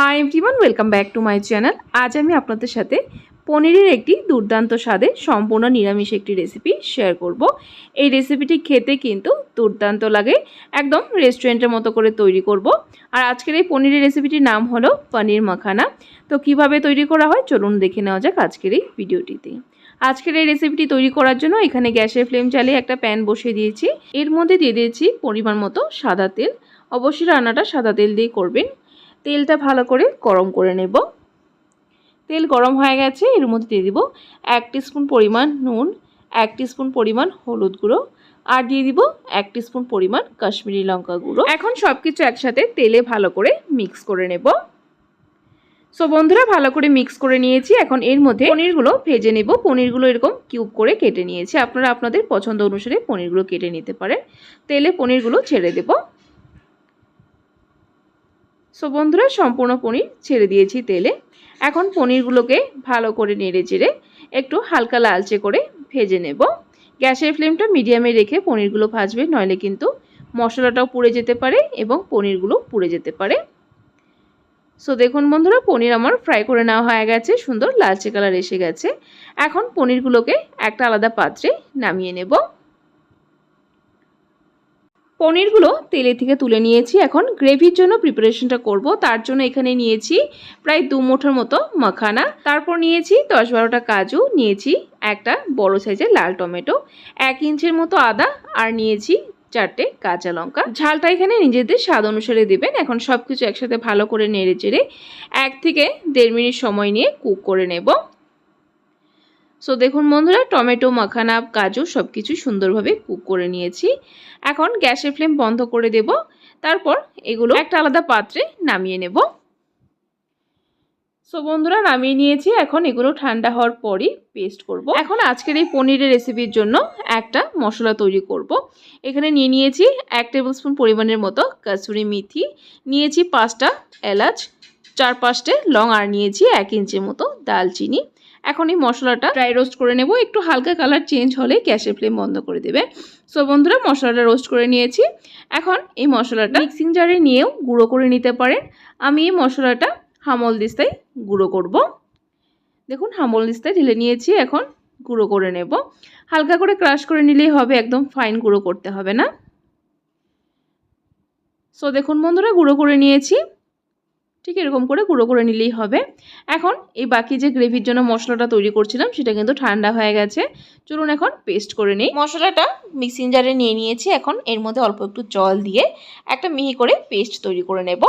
Hi everyone welcome back to my channel আজ আমি আপনাদের সাথে পনিরের একটি দুর্দান্ত স্বাদে সম্পূর্ণ নিরামিষ একটি রেসিপি শেয়ার করব। এই রেসিপিটি খেতে কিন্তু দুর্দান্ত লাগে। একদম রেস্টুরেন্টের মতো করে তৈরি করব। আর আজকের এই পনিরের রেসিপিটির নাম হলো পনির মাখানা। তো কীভাবে তৈরি করা হয় চলুন দেখে নেওয়া যাক আজকের এই ভিডিওটিতে আজকের এই রেসিপিটি তৈরি করার জন্য এখানে গ্যাসের ফ্লেম চালিয়ে একটা প্যান বসিয়ে দিয়েছি। এর মধ্যে দিয়ে দিয়েছি পরিমাণ মতো সাদা তেল। অবশ্যই রান্নাটা সাদা তেল দিয়ে করবেন। তেলটা ভালো করে গরম করে নেব। তেল গরম হয়ে গেছে, এর মধ্যে দিয়ে দিব এক স্পুন পরিমাণ নুন, এক স্পুন পরিমাণ হলুদ গুঁড়ো আর দিয়ে দিব এক স্পুন পরিমাণ কাশ্মীরি লঙ্কা গুঁড়ো। এখন সব কিছু একসাথে তেলে ভালো করে মিক্স করে নেব। সো বন্ধুরা, ভালো করে মিক্স করে নিয়েছি। এখন এর মধ্যে পনিরগুলো ভেজে নেব। পনিরগুলো এরকম কিউব করে কেটে নিয়েছি। আপনারা আপনাদের পছন্দ অনুসারে পনিরগুলো কেটে নিতে পারেন। তেলে পনিরগুলো ছেড়ে দেবো। সো বন্ধুরা, সম্পূর্ণ পনির ছেড়ে দিয়েছি তেলে। এখন পনিরগুলোকে ভালো করে নেড়ে চেড়ে একটু হালকা লালচে করে ভেজে নেব। গ্যাসের ফ্লেমটা মিডিয়ামে রেখে পনিরগুলো ভাজবে, নইলে কিন্তু মশলাটাও পুড়ে যেতে পারে এবং পনিরগুলো পুড়ে যেতে পারে। সো দেখুন বন্ধুরা, পনির আমার ফ্রাই করে নেওয়া হয়ে গেছে, সুন্দর লালচে কালার এসে গেছে। এখন পনিরগুলোকে একটা আলাদা পাত্রে নামিয়ে নেব। পনিরগুলো তেলে থেকে তুলে নিয়েছি। এখন গ্রেভির জন্য প্রিপারেশনটা করব। তার জন্য এখানে নিয়েছি প্রায় দু মুঠোর মতো মাখানা। তারপর নিয়েছি দশ বারোটা কাজু। নিয়েছি একটা বড় সাইজের লাল টমেটো, এক ইঞ্চের মতো আদা আর নিয়েছি চারটে কাঁচা লঙ্কা। ঝালটা এখানে নিজেদের স্বাদ অনুসারে দেবেন। এখন সব কিছু একসাথে ভালো করে নেড়ে চেড়ে এক থেকে দেড় মিনিট সময় নিয়ে কুক করে নেব। সো দেখুন বন্ধুরা, টমেটো, মাখানা, কাজু সব কিছু সুন্দরভাবে কুক করে নিয়েছি। এখন গ্যাসের ফ্লেম বন্ধ করে দেব। তারপর এগুলো একটা আলাদা পাত্রে নামিয়ে নেব। সো বন্ধুরা, নামিয়ে নিয়েছি। এখন এগুলো ঠান্ডা হওয়ার পরই পেস্ট করব। এখন আজকের এই পনিরের রেসিপির জন্য একটা মশলা তৈরি করব। এখানে নিয়ে নিয়েছি এক টেবিল স্পুন পরিমাণের মতো কাসুরি মেথি। নিয়েছি পাঁচটা এলাচ। চার পাঁচটে লং আর নিয়েছি এক ইঞ্চির মতো দালচিনি। এখন এই মশলাটা ড্রাই রোস্ট করে নেব। একটু হালকা কালার চেঞ্জ হলে গ্যাসের ফ্লেম বন্ধ করে দেবে। সো বন্ধুরা, মশলাটা রোস্ট করে নিয়েছি। এখন এই মশলাটা মিক্সিং জারে নিয়েও গুঁড়ো করে নিতে পারেন। আমি এই মশলাটা হামল দিস্তায় গুঁড়ো করব। দেখুন, হামল দিস্তায় ঢেলে নিয়েছি। এখন গুঁড়ো করে নেব। হালকা করে ক্রাশ করে নিলেই হবে, একদম ফাইন গুঁড়ো করতে হবে না। সো দেখুন, বন্ধুরা, গুঁড়ো করে নিয়েছি। ঠিক এরকম করে গুঁড়ো করে নিলেই হবে। এখন এই বাকি যে গ্রেভির জন্য মশলাটা তৈরি করছিলাম, সেটা কিন্তু ঠান্ডা হয়ে গেছে। চলুন এখন পেস্ট করে নিই। মশলাটা মিক্সিং জারে নিয়ে নিয়েছি, এখন এর মধ্যে অল্প একটু জল দিয়ে একটা মিহি করে পেস্ট তৈরি করে নেব।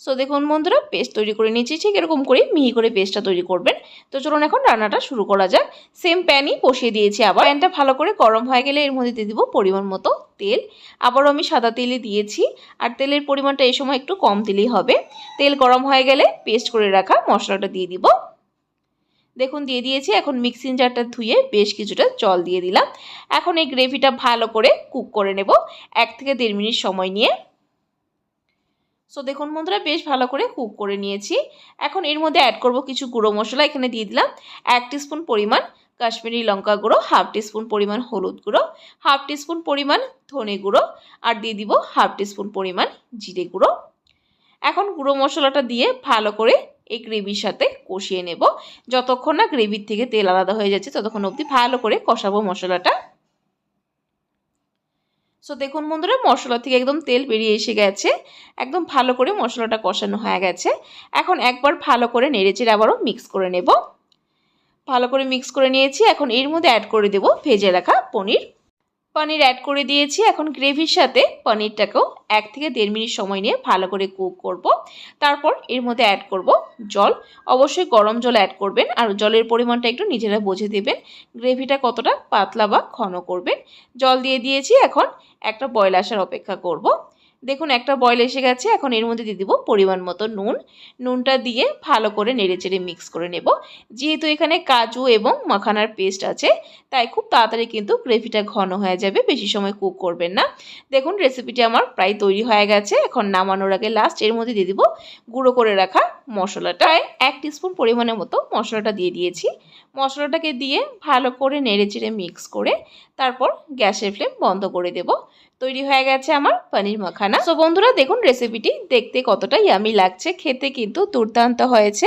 সো দেখুন বন্ধুরা, পেস্ট তৈরি করে নিয়েছি, ঠিক এরকম করে মিহি করে পেস্টটা তৈরি করবেন। তো চলুন এখন রান্নাটা শুরু করা যাক। সেম প্যানই বসিয়ে দিয়েছি আবার। প্যানটা ভালো করে গরম হয়ে গেলে এর মধ্যে দিয়ে দিব পরিমাণ মতো তেল। আবারও আমি সাদা তেলে দিয়েছি। আর তেলের পরিমাণটা এই সময় একটু কম দিলেই হবে। তেল গরম হয়ে গেলে পেস্ট করে রাখা মশলাটা দিয়ে দিব। দেখুন, দিয়ে দিয়েছি। এখন মিক্সিং জারটা ধুয়ে বেশ কিছুটা জল দিয়ে দিলাম। এখন এই গ্রেভিটা ভালো করে কুক করে নেব। এক থেকে দেড় মিনিট সময় নিয়ে। সো দেখুন বন্ধুরা, বেশ ভালো করে কুক করে নিয়েছি। এখন এর মধ্যে অ্যাড করব কিছু গুঁড়ো মশলা। এখানে দিয়ে দিলাম এক স্পুন পরিমাণ কাশ্মীরি লঙ্কা গুঁড়ো, হাফ টিস্পুন পরিমাণ হলুদ গুঁড়ো, হাফ টিস্পুন পরিমাণ ধনে গুঁড়ো, আর দিয়ে দিব হাফ টিস্পুন পরিমাণ জিরে গুঁড়ো। এখন গুঁড়ো মশলাটা দিয়ে ভালো করে এই গ্রেভির সাথে কষিয়ে নেব। যতক্ষণ না গ্রেভির থেকে তেল আলাদা হয়ে যাচ্ছে, ততক্ষণ অবধি ভালো করে কষাবো মশলাটা। সো দেখুন বন্ধুরা, মশলা থেকে একদম তেল বেরিয়ে এসে গেছে। একদম ভালো করে মশলাটা কষানো হয়ে গেছে। এখন একবার ভালো করে নেড়েচেড়ে আবারও মিক্স করে নেব। ভালো করে মিক্স করে নিয়েছি। এখন এর মধ্যে অ্যাড করে দেব ভেজে রাখা পনির। পনির অ্যাড করে দিয়েছি। এখন গ্রেভির সাথে পনিরটাকেও এক থেকে দেড় মিনিট সময় নিয়ে ভালো করে কুক করব। তারপর এর মধ্যে অ্যাড করব জল। অবশ্যই গরম জল অ্যাড করবেন আর জলের পরিমাণটা একটু নিজেরা বুঝে দেবেন। গ্রেভিটা কতটা পাতলা বা ঘন করবেন। জল দিয়ে দিয়েছি। এখন একটা বয়ল আসার অপেক্ষা করব। দেখুন, একটা বয়ল এসে গেছে। এখন এর মধ্যে দিয়ে দিব পরিমাণ মতো নুন। নুনটা দিয়ে ভালো করে নেড়েচেড়ে মিক্স করে নেব। যেহেতু এখানে কাজু এবং মাখানার পেস্ট আছে, তাই খুব তাড়াতাড়ি কিন্তু গ্রেভিটা ঘন হয়ে যাবে। বেশি সময় কুক করবেন না। দেখুন রেসিপিটি আমার প্রায় তৈরি হয়ে গেছে। এখন নামানোর আগে লাস্ট এর মধ্যে দিয়ে দিব গুঁড়ো করে রাখা মশলাটায় এক টিস্পুন পরিমাণের মতো মশলাটা দিয়ে দিয়েছি। মশলাটাকে দিয়ে ভালো করে নেড়েচেড়ে মিক্স করে তারপর গ্যাসের ফ্লেম বন্ধ করে দেব। তৈরি হয়ে গেছে আমার পনির মাখানা। সো বন্ধুরা, দেখুন রেসিপিটি দেখতে কতটা ইয়ামি লাগছে। খেতে কিন্তু দুর্দান্ত হয়েছে।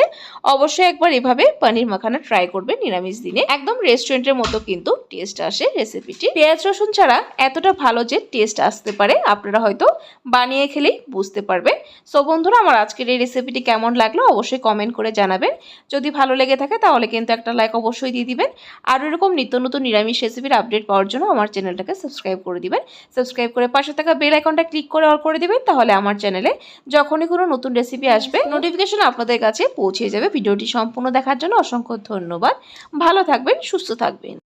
অবশ্যই একবার এভাবে পনির মাখানা ট্রাই করবে নিরামিষ দিনে। একদম রেস্টুরেন্টের মতো কিন্তু টেস্ট আসে রেসিপিটি পেঁয়াজ, রসুন ছাড়া এতটা ভালো যে টেস্ট আসতে পারে, আপনারা হয়তো বানিয়ে খেলেই বুঝতে পারবেন। সো বন্ধুরা, আমার আজকের এই রেসিপিটি কেমন লাগল অবশ্যই কমেন্ট করে জানাবেন। যদি ভালো লেগে থাকে তাহলে কিন্তু একটা লাইক অবশ্যই দিয়ে দিবেন। আর এরকম নিত্য নতুন নিরামিষ রেসিপির আপডেট পাওয়ার জন্য আমার চ্যানেলটাকে সাবস্ক্রাইব করে দিবেন। সাবস্ক্রাইব করে পাশে থাকা বেল আইকনটা ক্লিক করে অল করে দিবেন, তাহলে আমার চ্যানেলে যখনই কোনো নতুন রেসিপি আসবে নোটিফিকেশন আপনাদের কাছে পৌঁছে যাবে। ভিডিওটি সম্পূর্ণ দেখার জন্য অসংখ্য ধন্যবাদ। ভালো থাকবেন, সুস্থ থাকবেন।